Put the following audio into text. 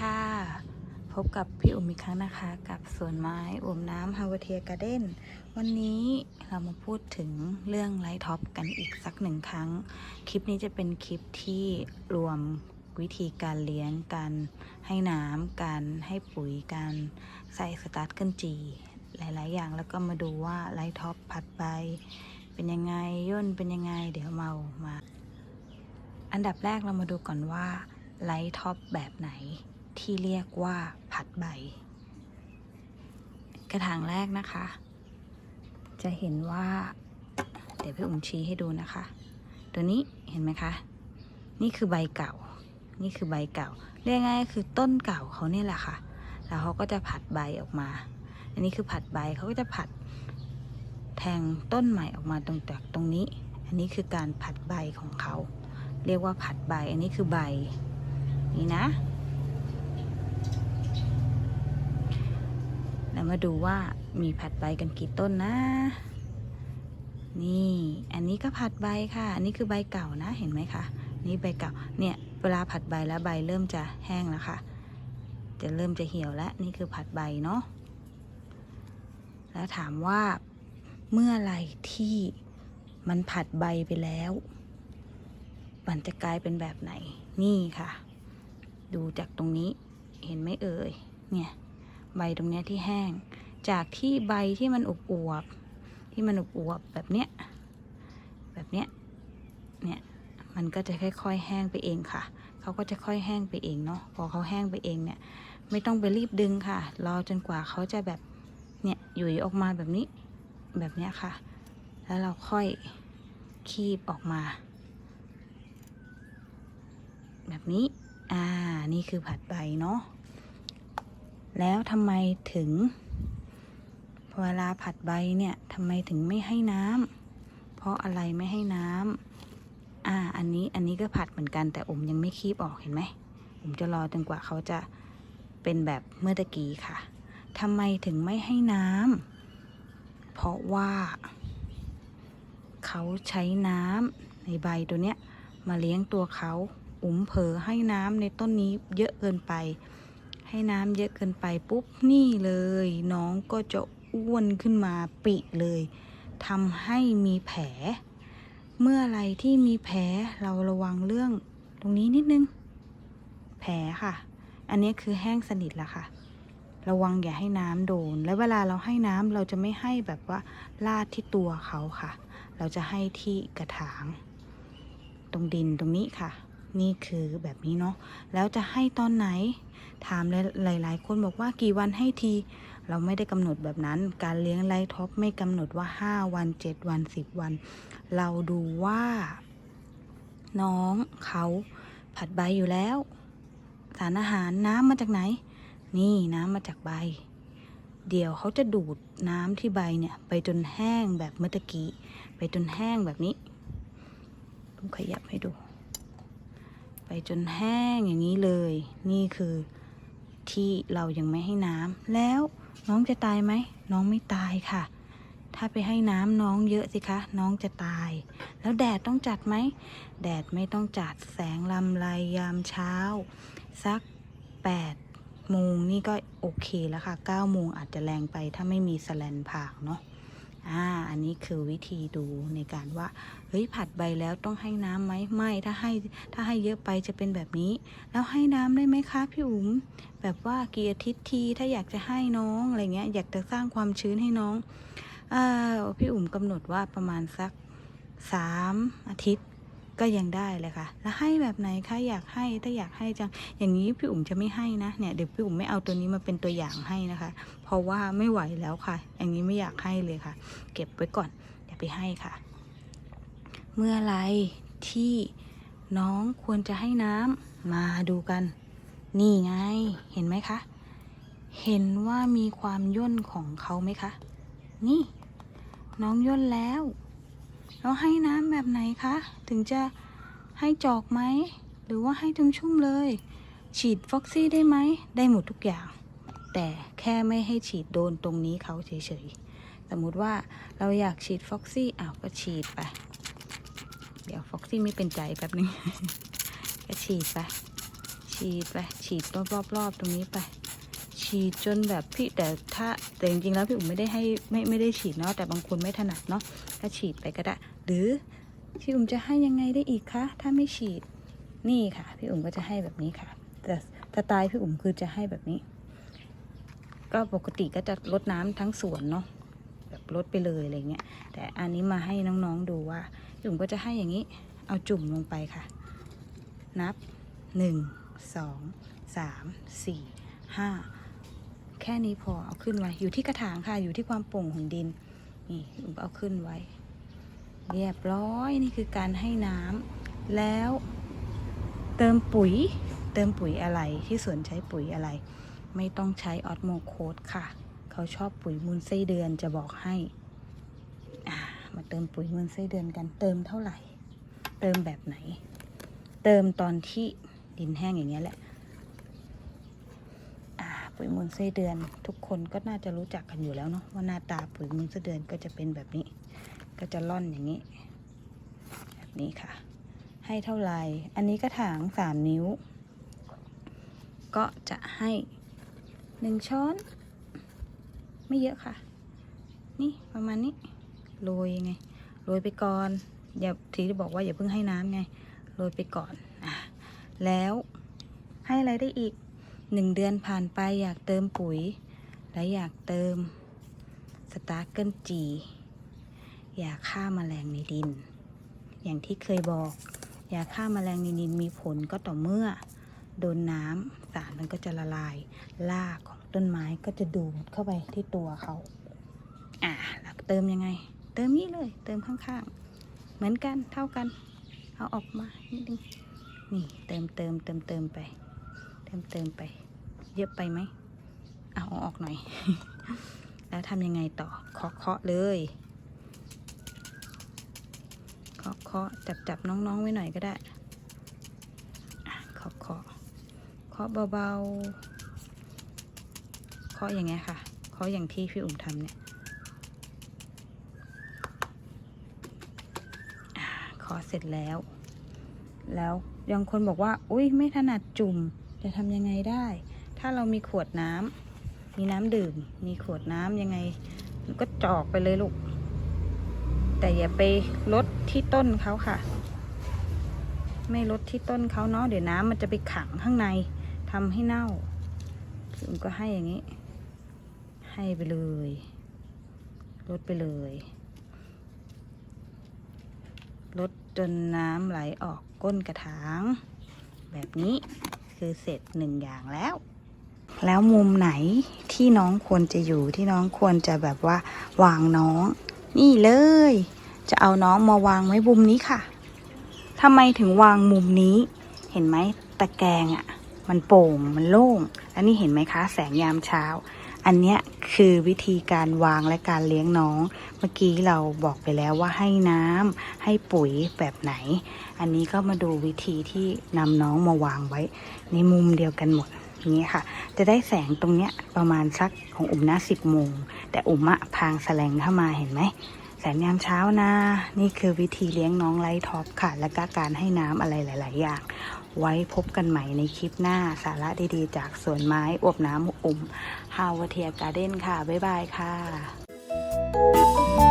ค่ะ พบกับพี่อุ๋มอีกครั้งนะคะ กับสวนไม้อุ๋มน้ำฮาวเทียการ์เด้นวันนี้เรามาพูดถึงเรื่องไลท์ท็อปกันอีกสักหนึ่งครั้ง คลิปนี้จะเป็นคลิปที่รวมวิธีการเลี้ยงการให้น้ำการให้ปุ๋ยการใส่สตาร์ทเกินจี หลาย ๆ อย่างแล้วก็มาดูว่าไลท์ท็อปผัดใบเป็นยังไงย่นเป็นยังไง เดี๋ยวเมามา อันดับแรกเรามาดูก่อนว่าไลท์ท็อปแบบไหน ที่เรียกว่าผัดใบกระถางแรกนะคะ จะเห็นว่า เดี๋ยวพี่อุ้มชี้ให้ดูนะคะ ตัวนี้เห็นไหมคะ นี่คือใบเก่า นี่คือใบเก่า เรียกง่ายคือต้นเก่าเขาเนี่ยแหละค่ะ แล้วเขาก็จะผัดใบออกมา อันนี้คือผัดใบเขาก็จะผัดแทงต้นใหม่ออกมาตรงจากตรงนี้ อันนี้คือการผัดใบของเขา เรียกว่าผัดใบ อันนี้คือใบ นี่นะ แล้วมาดูว่ามีผัดใบกันกี่ต้นนะ นี่ อันนี้ก็ผัดใบค่ะ อันนี้คือใบเก่านะ เห็นไหมคะ นี่ใบเก่า เนี่ยเวลาผัดใบแล้วใบเริ่มจะแห้งแล้วค่ะ จะเริ่มจะเหี่ยวแล้ว นี่คือผัดใบเนาะ แล้วถามว่าเมื่อไรที่มันผัดใบไปแล้ว มันจะกลายเป็นแบบไหน นี่ค่ะ ดูจากตรงนี้ เห็นไหมเอ่ย เนี่ย ใบตรงนี้ที่แห้ง จากที่ใบที่มันอวบอวบๆที่มันอวบอวบๆแบบเนี้ยแบบเนี้ยเนี่ยมันก็จะค่อยๆ แห้งไปเองค่ะเขาก็จะค่อยแห้งไปเองเนาะพอเขาแห้งไปเองเนี่ย ไม่ต้องไปรีบดึงค่ะรอจนกว่าเขาจะแบบเนี่ยหยุยออกมาแบบนี้แบบเนี้ยค่ะ แล้วเราค่อยคีบออกมา แบบนี้ อ่า นี่คือผัดใบเนาะ แล้วทำไมถึงเวลาผัดใบเนี่ยทำไมถึงไม่ให้น้ำเพราะอะไรไม่ให้น้ำอ่าอันนี้อันนี้ก็ผัดเหมือนกันแต่อมยังไม่คีบออกเห็นไหมผมจะรอจนกว่าเขาจะเป็นแบบเมื่อตะกี้ค่ะทำไมถึงไม่ให้น้ำเพราะว่า เขาใช้น้ำในใบตัวเนี้ยมาเลี้ยงตัวเขา อุ๋มเผลอให้น้ำในต้นนี้เยอะเกินไป ให้น้ำเยอะเกินไปปุ๊บนี่เลย น้องก็จะอ้วนขึ้นมาปิเลยทำให้มีแผล เมื่อไรที่มีแผลเราระวังเรื่องตรงนี้นิดนึง แผลค่ะ อันนี้คือแห้งสนิทแล้วค่ะ ระวังอย่าให้น้ำโดน และเวลาเราให้น้ำเราจะไม่ให้แบบว่าลาดที่ตัวเขาค่ะ เราจะให้ที่กระถาง ตรงดินตรงนี้ค่ะ นี่คือแบบนี้เนาะแล้วจะให้ตอนไหน ถามหลาย ๆ คนบอกว่ากี่วันให้ที เราไม่ได้กำหนดแบบนั้น การเลี้ยงไลท็อปไม่กำหนดว่า 5 วัน 7 วัน 10 วัน เราดูว่า น้องเขาผัดใบอยู่แล้ว สารอาหารน้ำมาจากไหน นี่น้ำมาจากใบ เดี๋ยวเขาจะดูดน้ำที่ใบเนี่ย ไปจนแห้งแบบเมื่อตกี้ ไปจนแห้งแบบนี้ผมขยับให้ดู ไปจนแห้งอย่างนี้เลย นี่คือ ที่เรายังไม่ให้น้ำแล้วน้องจะตายไหม น้องไม่ตายค่ะ ถ้าไปให้น้ำน้องเยอะสิคะ น้องจะตาย แล้วแดดต้องจัดไหม แดดไม่ต้องจัดแสงลำไรยามเช้า สัก8โมงนี่ก็โอเคแล้วค่ะ9โมงอาจจะแรงไปถ้าไม่มีแสแลนผ่าเนาะ อ่าอันนี้คือวิธีดูในการว่าเฮ้ยผัดใบแล้วต้องให้น้ำไหมไม่ถ้าให้ถ้าให้เยอะไปจะเป็นแบบนี้ แล้วให้น้ำได้ไหมคะพี่อุ๋มแบบว่ากี่อาทิตย์ทีถ้าอยากจะให้น้องอะไรเงี้ยอยากจะสร้างความชื้นให้น้องอ่าพี่อุ๋มกำหนดว่าประมาณสักสามอาทิตย์ ก็ยังได้เลยค่ะ แล้วให้แบบไหนคะอยากให้ถ้าอยากให้จังอย่างนี้พี่อุ๋มจะไม่ให้นะเนี่ยเดี๋ยวพี่อุ๋มไม่เอาตัวนี้มาเป็นตัวอย่างให้นะคะ เพราะว่าไม่ไหวแล้วค่ะ อย่างนี้ไม่อยากให้เลยค่ะ เก็บไว้ก่อนอย่าไปให้ค่ะ เมื่อไรที่น้องควรจะให้น้ำมาดูกัน นี่ไงเห็นไหมคะ เห็นว่ามีความย่นของเขาไหมคะ นี่ น้องย่นแล้ว เราให้น้ำแบบไหนคะ ถึงจะให้จอกไหม หรือว่าให้ชุ่มๆเลย ฉีดฟ็อกซี่ได้ไหม ได้หมดทุกอย่าง แต่แค่ไม่ให้ฉีดโดนตรงนี้เขาเฉยๆ สมมุติว่าเราอยากฉีดฟ็อกซี่อ้าวก็ฉีดไป เดี๋ยวฟ็อกซี่ไม่เป็นใจแป๊บนึง ก็ฉีดไป ฉีดไป ฉีดรอบๆตรงนี้ไป ฉีดจนแบบพี่แต่ถ้าแต่จริงๆแล้วพี่อุ๋มไม่ได้ให้ไม่ไม่ได้ฉีดเนาะแต่บางคนไม่ถนัดเนาะก็ฉีดไปก็ได้ หรือพี่อุ๋มจะให้ยังไงได้อีกคะถ้าไม่ฉีดนี่ค่ะ พี่อุ๋มก็จะให้แบบนี้ค่ะ แต่สไตล์พี่อุ๋มคือจะให้แบบนี้ ก็ปกติก็จะลดน้ำทั้งสวนเนาะแบบลดไปเลยอะไรเงี้ยแต่อันนี้มาให้น้องๆดูว่าพี่อุ๋มก็จะให้อย่างนี้ เอาจุ่มลงไปค่ะ นับหนึ่งสองสามสี่ห้า แค่นี้พอเอาขึ้นไว้ อยู่ที่กระถางค่ะอยู่ที่ความโปร่งของดินนี่เอาขึ้นไว้ เรียบร้อยนี่คือการให้น้ำแล้วเติมปุ๋ย เติมปุ๋ยอะไรที่สวนใช้ปุ๋ยอะไร ไม่ต้องใช้ออสโมโคดค่ะ เขาชอบปุ๋ยมูลไส้เดือนจะบอกให้มาเติมปุ๋ยมูลไส้เดือนกันเติมเท่าไหร่ เติมแบบไหน เติมตอนที่ดินแห้งอย่างเงี้ยแหละ ปุ๋ยมูลไส้เดือน ทุกคนก็น่าจะรู้จักกันอยู่แล้วเนาะว่าหน้าตาปุ๋ยมูลไส้เดือนก็จะเป็นแบบนี้ ก็จะล่อนอย่างนี้ แบบนี้ค่ะ ให้เท่าไหร่อันนี้กระถางสามนิ้ว ก็จะให้หนึ่งช้อน ไม่เยอะค่ะ นี่ประมาณนี้โรยไงโรยไปก่อนอย่าทีที่บอกว่าอย่าเพิ่งให้น้ำไงโรยไปก่อนอะแล้วให้อะไรได้อีก หนึ่งเดือนผ่านไปอยากเติมปุ๋ย และอยากเติมสตาร์เกิลจี ยาฆ่ามาแมลงในดิน อย่างที่เคยบอก ยาฆ่ามาแมลงในดินมีผลก็ต่อเมื่อ โดนน้ำสารมันก็จะละลายรากของต้นไม้ก็จะดูดเข้าไปที่ตัวเขาอ่าแล้วเติมยังไง เติมนี้เลย เติมข้างๆ เหมือนกันเท่ากัน เอาออกมานิดนึงนี่เติมเติมเติมเติมไป เติมเติมไป เยอะไปไหมเอาเอาออกหน่อย แล้วทำยังไงต่อเคาะเคาะเลยเคาะเคาะจับจับน้องๆไว้หน่อยก็ได้อะเคาะเคาะเคาะเบาๆเคาะอย่างเงี้ยค่ะเคาะอย่างที่พี่อุ่มทำเนี่ยอะเคาะเสร็จแล้ว แล้วยังคนบอกว่า อุ้ยไม่ถนัดจุ่มจะทำยังไงได้ ถ้าเรามีขวดน้ำมีน้ำดื่ม มีขวดน้ำยังไงก็จอกไปเลยลูก แต่อย่าไปลดที่ต้นเขาค่ะ ไม่ลดที่ต้นเขาเนาะเดี๋ยวน้ำมันจะไปขังข้างในทำให้เน่าผมก็ให้อย่างนี้ ให้ไปเลยลดไปเลยลดจนน้ำไหลออกก้นกระถาง แบบนี้คือเสร็จหนึ่งอย่างแล้ว แล้วมุมไหนที่น้องควรจะอยู่ที่น้องควรจะแบบว่าวางน้อง นี่เลย จะเอาน้องมาวางไว้มุมนี้ค่ะทำไมถึงวางมุมนี้ เห็นไหมตะแกรงอะ่ะ มันโป่งมันโล่งอันนี้เห็นไหมคะ แสงยามเช้า อันเนี้ยคือวิธีการวางและการเลี้ยงน้อง เมื่อกี้เราบอกไปแล้วว่าให้น้ำให้ปุ๋ยแบบไหน อันนี้ก็มาดูวิธีที่นำน้องมาวางไว้ ในมุมเดียวกันหมด อย่างนี้ค่ะ จะได้แสงตรงเนี้ยประมาณสักของอุ่มนะสิบโมง แต่อุ่มอะพางแสลงเข้ามาเห็นไหมแสงยามเช้านะ นี่คือวิธีเลี้ยงน้องไลท์ท็อปค่ะ และก็การให้น้ำอะไรหลาย ๆ อย่าง ไว้พบกันใหม่ในคลิปหน้าสาระดี ๆ จากสวนไม้อวบน้ำอุ่มฮาวเทียการ์เด้นค่ะ บ๊ายบายค่ะ